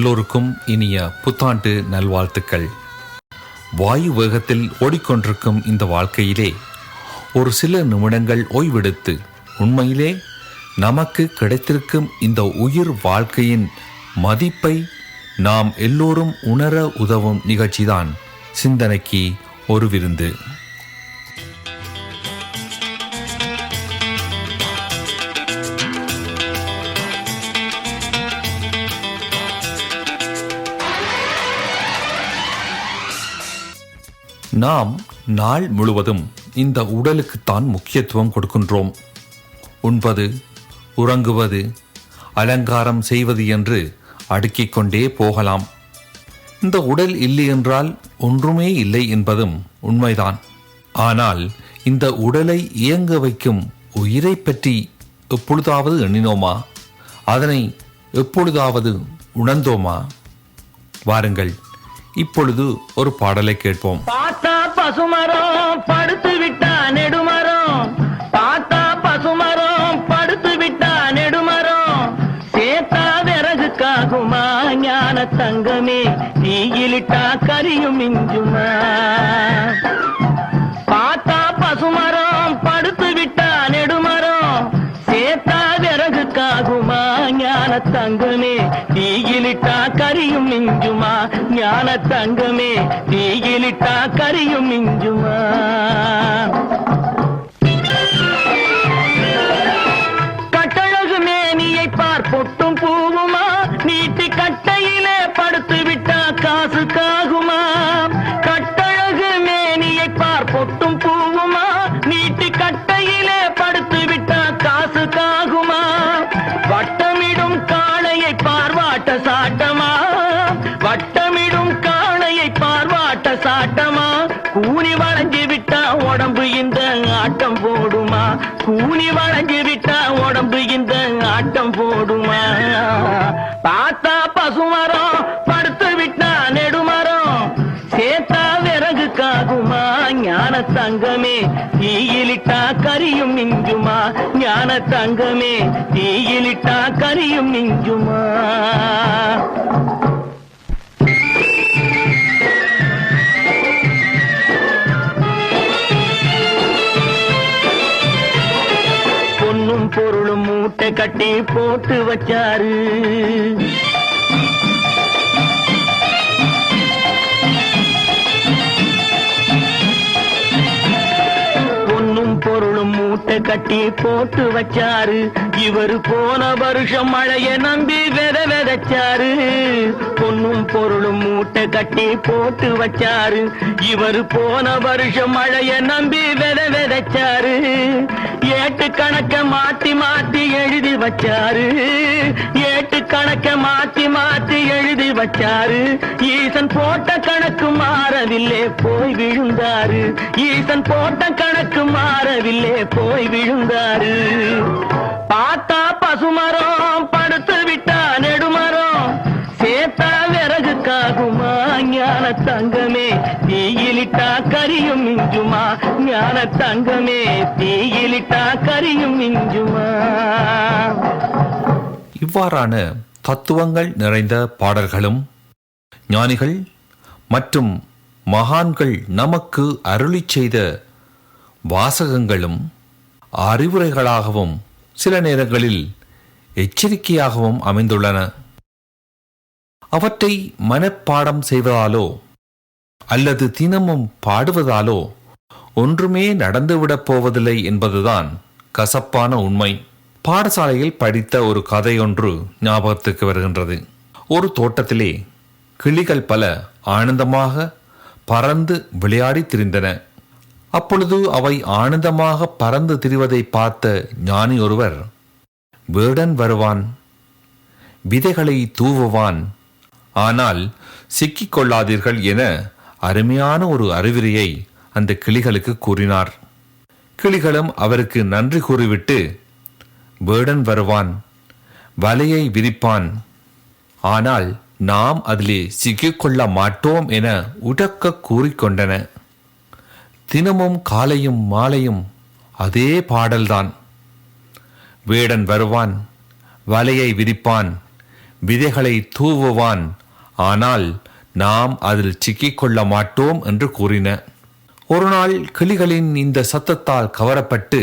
எல்லோருக்கும் இனிய புத்தாண்டு நல்வாழ்த்துக்கள். வாயு வேகத்தில் ஓடிக்கொண்டிருக்கும் இந்த வாழ்க்கையிலே ஒரு சில நிமிடங்கள் ஓய்வெடுத்து உண்மையிலே நமக்கு கிடைத்திருக்கும் இந்த உயிர் வாழ்க்கையின் மதிப்பை நாம் எல்லோரும் உணர உதவும் நிகழ்ச்சிதான் சிந்தனைக்கு ஒரு விருந்து. நாம் நாள் முழுவதும் இந்த உடலுக்குத்தான் முக்கியத்துவம் கொடுக்கின்றோம். உண்பது உறங்குவது அலங்காரம் செய்வது என்று அடுக்கிக் கொண்டே போகலாம். இந்த உடல் இல்லை என்றால் ஒன்றுமே இல்லை என்பதும் உண்மைதான். ஆனால் இந்த உடலை இயங்க வைக்கும் உயிரை பற்றி எப்பொழுதாவது எண்ணினோமா? அதனை எப்பொழுதாவது உணர்ந்தோமா? வாருங்கள். இப்பொழுது ஒரு பாடலை கேட்போம். பார்த்தா பசுமரம் படுத்து விட்டா நெடுமரம். பார்த்தா பசுமரம் படுத்து விட்டா நெடுமரம். சேத்தா விறகுக்காகுமா ஞான தங்கமே. தீயிலிட்டா கரியும் மிஞ்சுமா. பார்த்தா பசுமரம் படுத்து விட்டா நெடுமரம். சேத்தா விறகுக்காகுமா ஞான தங்கமே. கரியும் மிஞ்சுமா? ஞான தங்கமே தீயிலிட்டா கரியும் மிஞ்சுமா? கூனி வளைஞ்சு விட்டா உடம்பு இந்த ஆட்டம் போடுமா? கூனி வளைஞ்சு விட்டா உடம்பு இந்த ஆட்டம் போடுமா? பார்த்தா பசுமரம் படுத்து விட்டா நெடுமரம். சேத்தா விறகு காகுமா? ஞான தங்கமே தீயிலிட்டா கரியும் மிஞ்சுமா? ஞான தங்கமே தீயிலிட்டா கரியும் மிஞ்சுமா? பொருளும் மூட்டை கட்டி போட்டு வச்சாரு. மூட்டை கட்டி போட்டு வச்சாரு. இவரு போன வருஷம் மழைய நம்பி வெத வெதச்சாரு. பொண்ணும் பொருளும் மூட்டை கட்டி போட்டு வச்சாரு. இவரு போன வருஷம் மழைய நம்பி வெத வெதச்சாரு. ஏட்டு கணக்க மாத்தி மாத்தி எழுதி வச்சாரு. ஏட்டு கணக்க மாத்தி மாத்தி எழுதி வச்சாரு. ஈசன் போட்ட கணக்கு மாறவில்லை போய் விழுந்தாரு. ஈசன் போட்ட கணக்கு மாறவில்லை போய் விழுந்தாரு. பார்த்தா பசுமரம் படுத்து விட்டா நெடுமரம். சேத்தா விறகு காகுமா ஞான தங்கமே. தீயிலிட்டா கரியும் மிஞ்சுமா ஞான தங்கமே. தீயிலிட்டா கரியும் மிஞ்சுமா. இவ்வாறான தத்துவங்கள் நிறைந்த பாடல்களும் ஞானிகள் மற்றும் மகான்கள் நமக்கு அருளி செய்த வாசகங்களும் அறிவுரைகளாகவும் சில நேரங்களில் எச்சரிக்கையாகவும் அமைந்துள்ளன. அவற்றை மனப்பாடம் செய்வதாலோ அல்லது தினமும் பாடுவதாலோ ஒன்றுமே நடந்துவிடப் போவதில்லை என்பதுதான் கசப்பான உண்மை. பாடசாலையில் படித்த ஒரு கதையொன்று ஞாபகத்துக்கு வருகின்றது. ஒரு தோட்டத்திலே கிளிகள் பல ஆனந்தமாக பறந்து விளையாடி திரிந்தன. அப்பொழுது அவை ஆனந்தமாக பறந்து திரிவதை பார்த்த ஞானி ஒருவர் வேடன் வருவான் விதைகளை தூவுவான் ஆனால் சிக்கிக் கொள்ளாதீர்கள் என அருமையான ஒரு அறிவுரையை அந்த கிளிகளுக்கு கூறினார். கிளிகளும் அவருக்கு நன்றி கூறிவிட்டு வேடன் வருவான் வலையை விரிப்பான் ஆனால் நாம் அதிலே சிக்கிக்கொள்ள மாட்டோம் என உடக்க கூறிக்கொண்டன தினமும் காலையும் மாலையும் அதே பாடல்தான். வேடன் வருவான் வலையை விரிப்பான் விதைகளை தூவுவான். ஆனால் நாம் அதில் சிக்கிக்கொள்ள மாட்டோம் என்று கூறின. ஒரு நாள் கிளிகளின் இந்த சத்தத்தால் கவரப்பட்டு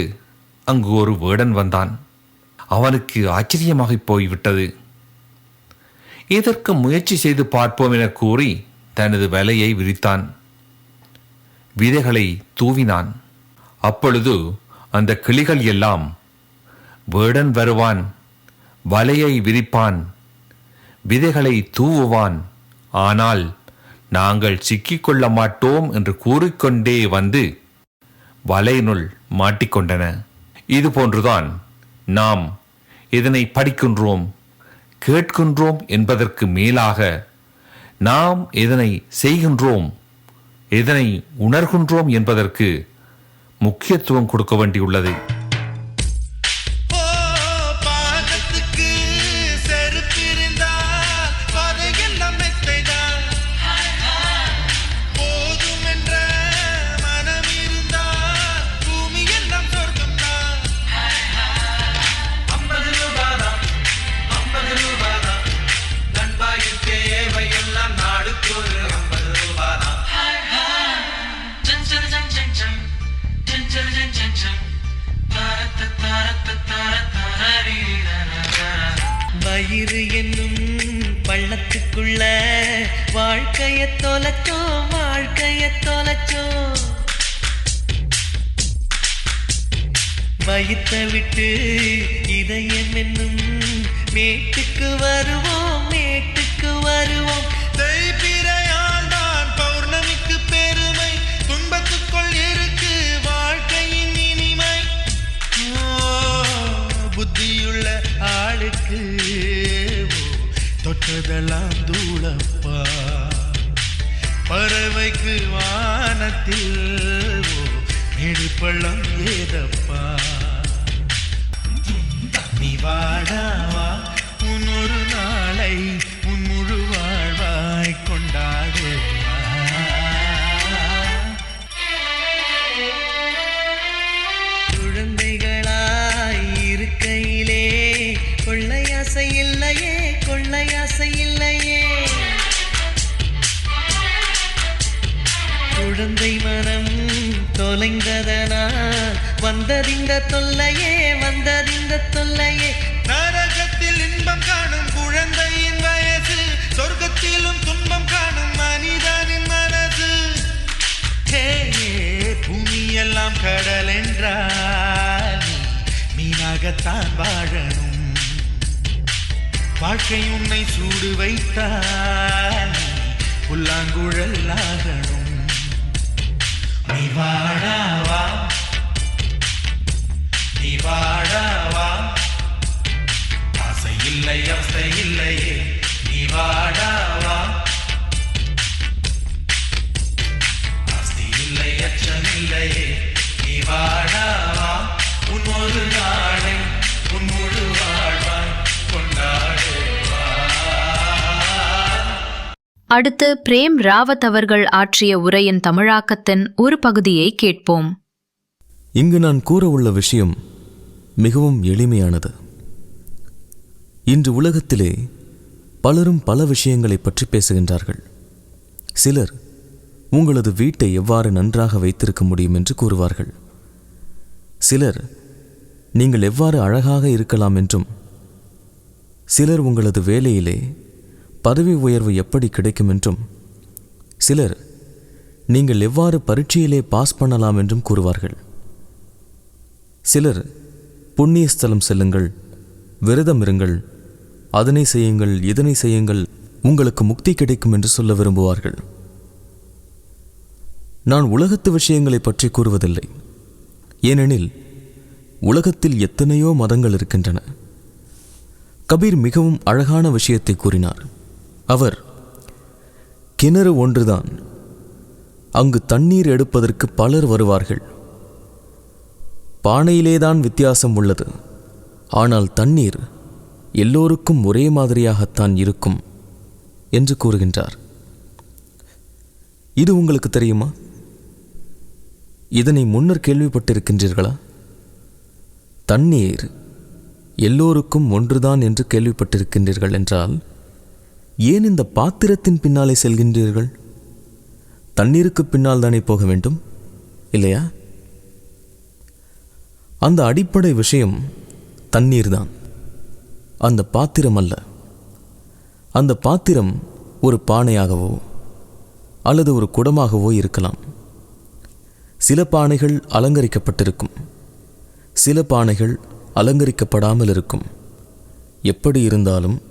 அங்கு ஒரு வேடன் வந்தான். அவனுக்கு ஆச்சரியமாகி போய்விட்டது. இதற்கு முயற்சி செய்து பார்ப்போம் என கூறி தனது வலையை விரித்தான். விதைகளை தூவினான். அப்பொழுது அந்த கிளிகள் எல்லாம் வேடன் வருவான் வலையை விரிப்பான் விதைகளை தூவுவான் ஆனால் நாங்கள் சிக்கிக்கொள்ள மாட்டோம் என்று கூறிக்கொண்டே வந்து வலையினுள் மாட்டிக்கொண்டன. இதுபோன்றுதான் நாம் இதனை படிக்கின்றோம் கேட்கின்றோம் என்பதற்கு மேலாக நாம் இதனை செய்கின்றோம். எதனை உணர்கின்றோம் என்பதற்கு முக்கியத்துவம் கொடுக்க வேண்டியுள்ளது. மேட்டுக்கு வருவோம் மேட்டுக்கு வருவோம். தேய்பிறையால் பௌர்ணமிக்கு பெருமை. துன்பத்துக்குள் இருக்கு வாழ்க்கையின் இனிமை. புத்தியுள்ள ஆளுக்கு தொட்டதெல்லாம் தூளப்பா. பறவைக்கு வானத்தில் ஓ, மேடு பள்ளம் ஏதப்பா. வாடாவா உன்னொரு நாளை உன் முழு வாழ்வாய் கொண்டாடு குழந்தைகளாய் இருக்கையிலே கொள்ளையாசை இல்லையே கொள்ளையாசை இல்லையே. குழந்தை மனம் தொலைந்ததனால் வந்ததிந்த தொல்லையே வந்தது. மீனாகத்தான் வாழணும். வாழ்க்கை உன்னை சூடு வைத்தால் புல்லாங்குழல் ஆகணும் நீ வாழாவா நீ வாழாவா ஆசை இல்லை அவசை இல்லையே. நீ வாழாவா அடுத்து பிரேம் ராவத் அவர்கள் ஆற்றிய உரையின் தமிழாக்கத்தின் ஒரு பகுதியை கேட்போம். இங்கு நான் கூற உள்ள விஷயம் மிகவும் எளிமையானது. இன்று உலகத்திலே பலரும் பல விஷயங்களை பற்றி பேசுகின்றார்கள். சிலர் உங்களது வீட்டை எவ்வாறு நன்றாக வைத்திருக்க முடியும் என்று கூறுவார்கள். சிலர் நீங்கள் எவ்வாறு அழகாக இருக்கலாம் என்றும் சிலர் உங்களது வேலையிலே பதவி உயர்வு எப்படி கிடைக்கும் என்றும் சிலர் நீங்கள் எவ்வாறு பரீட்சையிலே பாஸ் பண்ணலாம் என்றும் கூறுவார்கள். சிலர் புண்ணிய ஸ்தலம் செல்லுங்கள் விரதம் இருங்கள் அதனை செய்யுங்கள் இதனை செய்யுங்கள் உங்களுக்கு முக்தி கிடைக்கும் என்று சொல்ல விரும்புவார்கள். நான் உலகத்து விஷயங்களை பற்றி கூறுவதில்லை. ஏனெனில் உலகத்தில் எத்தனையோ மதங்கள் இருக்கின்றன. கபீர் மிகவும் அழகான விஷயத்தை கூறினார். அவர் கிணறு ஒன்றுதான். அங்கு தண்ணீர் எடுப்பதற்கு பலர் வருவார்கள். பானையிலேதான் வித்தியாசம் உள்ளது. ஆனால் தண்ணீர் எல்லோருக்கும் ஒரே மாதிரியாகத்தான் இருக்கும் என்று கூறுகின்றார். இது உங்களுக்கு தெரியுமா? இதனை முன்னர் கேள்விப்பட்டிருக்கின்றீர்களா? தண்ணீர் எல்லோருக்கும் ஒன்றுதான் என்று கேள்விப்பட்டிருக்கின்றீர்கள் என்றால் ஏன் இந்த பாத்திரத்தின் பின்னாலே செல்கின்றீர்கள்? தண்ணீருக்கு பின்னால் தானே போக வேண்டும் இல்லையா? அந்த அடிப்படை விஷயம் தண்ணீர்தான். அந்த பாத்திரம் அல்ல. அந்த பாத்திரம் ஒரு பானையாகவோ அல்லது ஒரு குடமாகவோ இருக்கலாம். சில பானைகள் அலங்கரிக்கப்பட்டிருக்கும். சில பானைகள் அலங்கரிக்கப்படாமல் இருக்கும். எப்படி இருந்தாலும்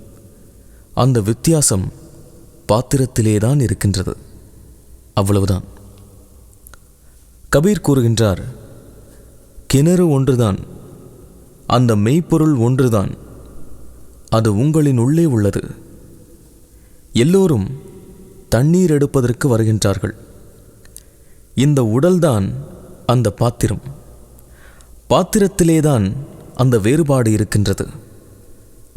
அந்த வித்தியாசம் பாத்திரத்திலே தான் இருக்கின்றது. அவ்வளவுதான். கபீர் கூறுகின்றார் கிணறு ஒன்றுதான். அந்த மெய்ப்பொருள் ஒன்றுதான். அது உங்களின் உள்ளே உள்ளது. எல்லோரும் தண்ணீர் எடுப்பதற்கு வருகின்றார்கள். இந்த உடல்தான் அந்த பாத்திரம். பாத்திரத்திலேதான் அந்த வேறுபாடு இருக்கின்றது.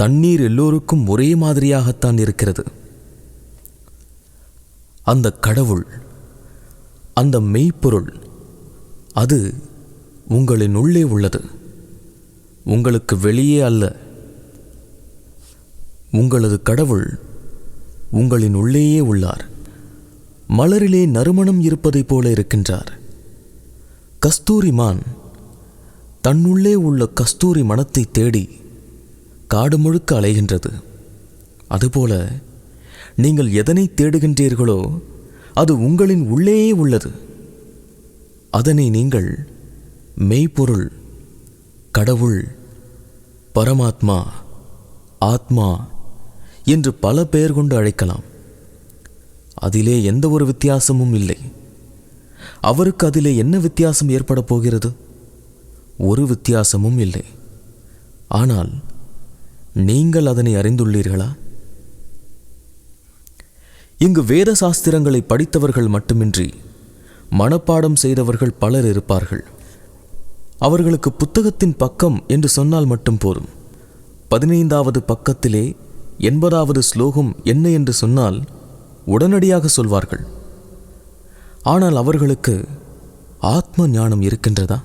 தண்ணீர் எல்லோருக்கும் ஒரே மாதிரியாகத்தான் இருக்கிறது. அந்த கடவுள் அந்த மெய்ப்பொருள் அது உங்களின் உள்ளே உள்ளது. உங்களுக்கு வெளியே அல்ல. உங்களது கடவுள் உங்களின் உள்ளேயே உள்ளார். மலரிலே நறுமணம் இருப்பதைப் போல இருக்கின்றார். கஸ்தூரி மான் தன்னுள்ளே உள்ள கஸ்தூரி மனத்தை தேடி காடு முழுக்க அலைகின்றது. அதுபோல நீங்கள் எதனை தேடுகின்றீர்களோ அது உங்களின் உள்ளேயே உள்ளது. அதனை நீங்கள் மெய்ப்பொருள் கடவுள் பரமாத்மா ஆத்மா என்று பல பெயர் கொண்டு அழைக்கலாம். அதிலே எந்த ஒரு வித்தியாசமும் இல்லை. அவருக்கு அதிலே என்ன வித்தியாசம் ஏற்பட போகிறது? ஒரு வித்தியாசமும் இல்லை. ஆனால் நீங்கள் அதனை அறிந்துள்ளீர்களா? இங்கு வேத சாஸ்திரங்களை படித்தவர்கள் மட்டுமின்றி மனப்பாடம் செய்தவர்கள் பலர் இருப்பார்கள். அவர்களுக்கு புத்தகத்தின் பக்கம் என்று சொன்னால் மட்டும் போதும். பதினைந்தாவது பக்கத்திலே எண்பதாவது ஸ்லோகம் என்ன என்று சொன்னால் உடனடியாக சொல்வார்கள். ஆனால் அவர்களுக்கு ஆத்ம ஞானம் இருக்கின்றதா?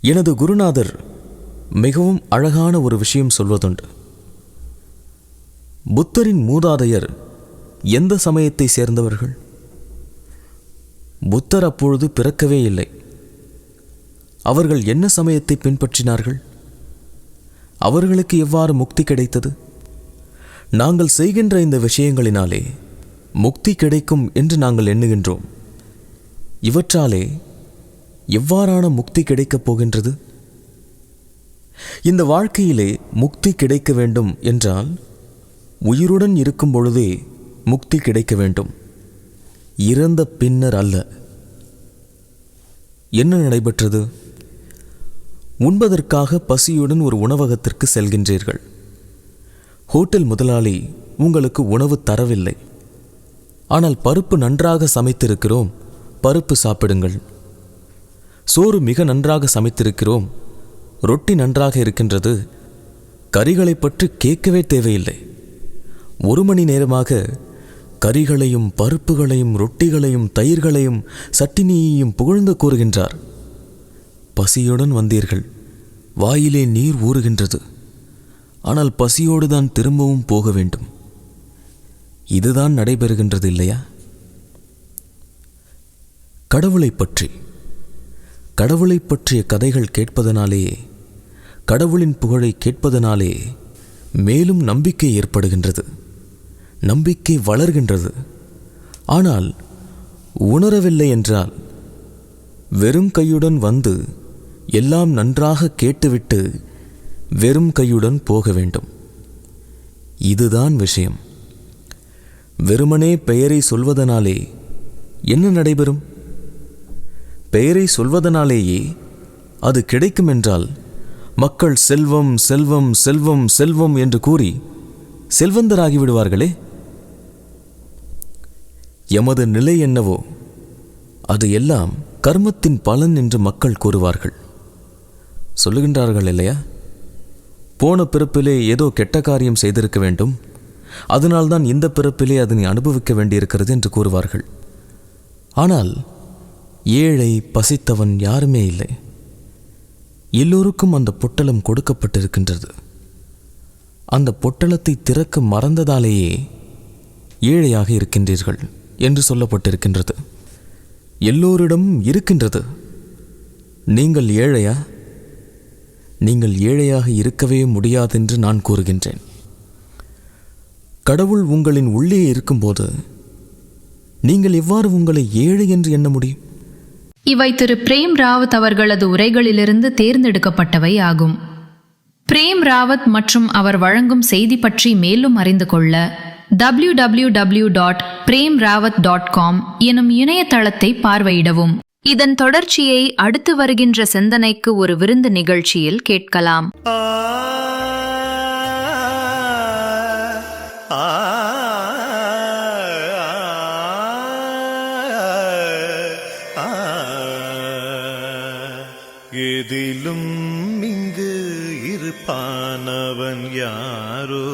எனது குருநாதர் மிகவும் அழகான ஒரு விஷயம் சொல்வதுண்டு. புத்தரின் மூதாதையர் எந்த சமயத்தை சேர்ந்தவர்கள்? புத்தர் அப்பொழுது பிறக்கவே இல்லை. அவர்கள் என்ன சமயத்தை பின்பற்றினார்கள்? அவர்களுக்கு எவ்வாறு முக்தி கிடைத்தது? நாங்கள் செய்கின்ற இந்த விஷயங்களினாலே முக்தி கிடைக்கும் என்று நாங்கள் எண்ணுகின்றோம். இவற்றாலே எவ்வாறான முக்தி கிடைக்கப் போகின்றது? இந்த வாழ்க்கையிலே முக்தி கிடைக்க வேண்டும் என்றால் உயிருடன் இருக்கும் பொழுதே முக்தி கிடைக்க வேண்டும். இறந்த பின்னர் அல்ல. என்ன நடைபெற்றது? உண்பதற்காக பசியுடன் ஒரு உணவகத்திற்கு செல்கின்றீர்கள். ஹோட்டல் முதலாளி உங்களுக்கு உணவு தரவில்லை. ஆனால் பருப்பு நன்றாக சமைத்திருக்கிறோம். பருப்பு சாப்பிடுங்கள். சோறு மிக நன்றாக சமைத்திருக்கிறோம். ரொட்டி நன்றாக இருக்கின்றது. கறிகளை பற்றி கேட்கவே தேவையில்லை. ஒரு மணி நேரமாக கறிகளையும் பருப்புகளையும் ரொட்டிகளையும் தயிர்களையும் சட்டினியையும் புகழ்ந்து கூறுகின்றார். பசியுடன் வந்தீர்கள். வாயிலே நீர் ஊறுகின்றது. ஆனால் பசியோடு தான் திரும்பவும் போக வேண்டும். இதுதான் நடைபெறுகின்றது இல்லையா? கடவுளைப் பற்றி. கடவுளைப் பற்றிய கதைகள் கேட்பதனாலேயே கடவுளின் புகழை கேட்பதனாலே மேலும் நம்பிக்கை ஏற்படுகின்றது நம்பிக்கை வளர்கின்றது. ஆனால் உணரவில்லை என்றால் வெறும் கையுடன் வந்து எல்லாம் நன்றாக கேட்டுவிட்டு வெறும் கையுடன் போக வேண்டும். இதுதான் விஷயம். வெறுமனே பெயரை சொல்வதனாலே என்ன நடைபெறும்? பெயரை சொல்வதனாலேயே அது கிடைக்கும் என்றால் மக்கள் செல்வம் செல்வம் செல்வம் செல்வம் என்று கூறி செல்வந்தராகி விடுவார்களே எமது நிலை என்னவோ? அது எல்லாம் கர்மத்தின் பலன் என்று மக்கள் கூறுவார்கள். சொல்லுகின்றார்கள் இல்லையா? போன பிறப்பிலே ஏதோ கெட்ட காரியம் செய்திருக்க வேண்டும். அதனால்தான் இந்த பிறப்பிலே அதனை அனுபவிக்க வேண்டியிருக்கிறது என்று கூறுவார்கள். ஆனால் ஏழை பசித்தவன் யாருமே இல்லை. எல்லோருக்கும் அந்த பொட்டலம் கொடுக்கப்பட்டிருக்கின்றது. அந்த பொட்டலத்தை திறக்க மறந்ததாலேயே ஏழையாக இருக்கின்றீர்கள் என்று சொல்லப்பட்டிருக்கின்றது. எல்லோரிடம் இருக்கின்றது. நீங்கள் ஏழையா? நீங்கள் ஏழையாக இருக்கவே முடியாதென்று நான் கூறுகின்றேன். கடவுள் உங்களின் உள்ளே இருக்கும்போது நீங்கள் எவ்வாறு உங்களை ஏழை என்று எண்ண முடியும்? இவை திரு பிரேம் ராவத் அவர்களது உரைகளிலிருந்து தேர்ந்தெடுக்கப்பட்டவை ஆகும். பிரேம் ராவத் மற்றும் அவர் வழங்கும் செய்தி பற்றி மேலும் அறிந்து கொள்ள W W W dot Prem Rawat dot com எனும் இணையதளத்தை பார்வையிடவும். இதன் தொடர்ச்சியை அடுத்து வருகின்ற சிந்தனைக்கு ஒரு விருந்து நிகழ்ச்சியில் கேட்கலாம். இங்கு இருப்பானவன் யாரோ?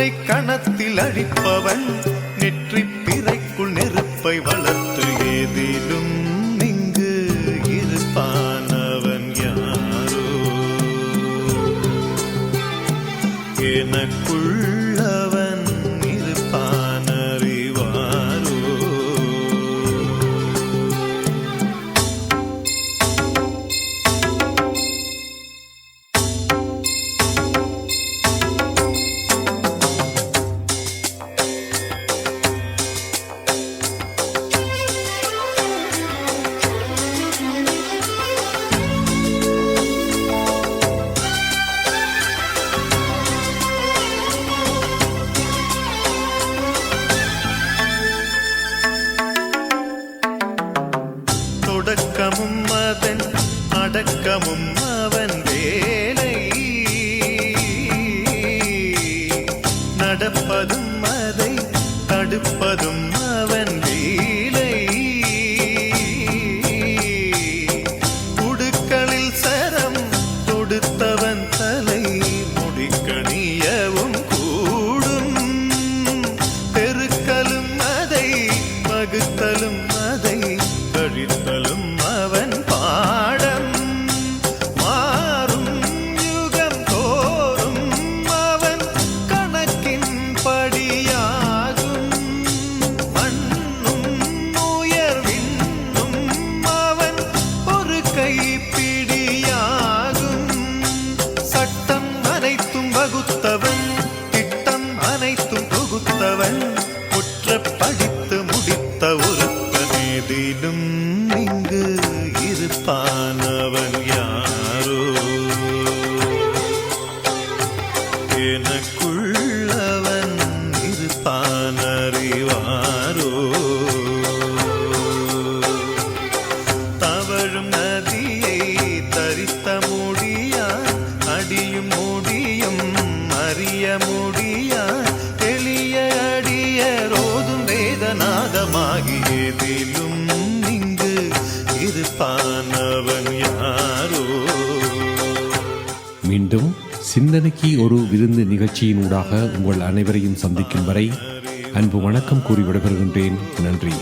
ஒற்றை கணத்தில் அழிப்பவன் எனக்குள்ளவன் சிந்தனைக்கு ஒரு விருந்து நிகழ்ச்சியினூடாக உங்கள் அனைவரையும் சந்திக்கும் வரை அன்பு வணக்கம் கூறி விடைபெறுகின்றேன். நன்றி.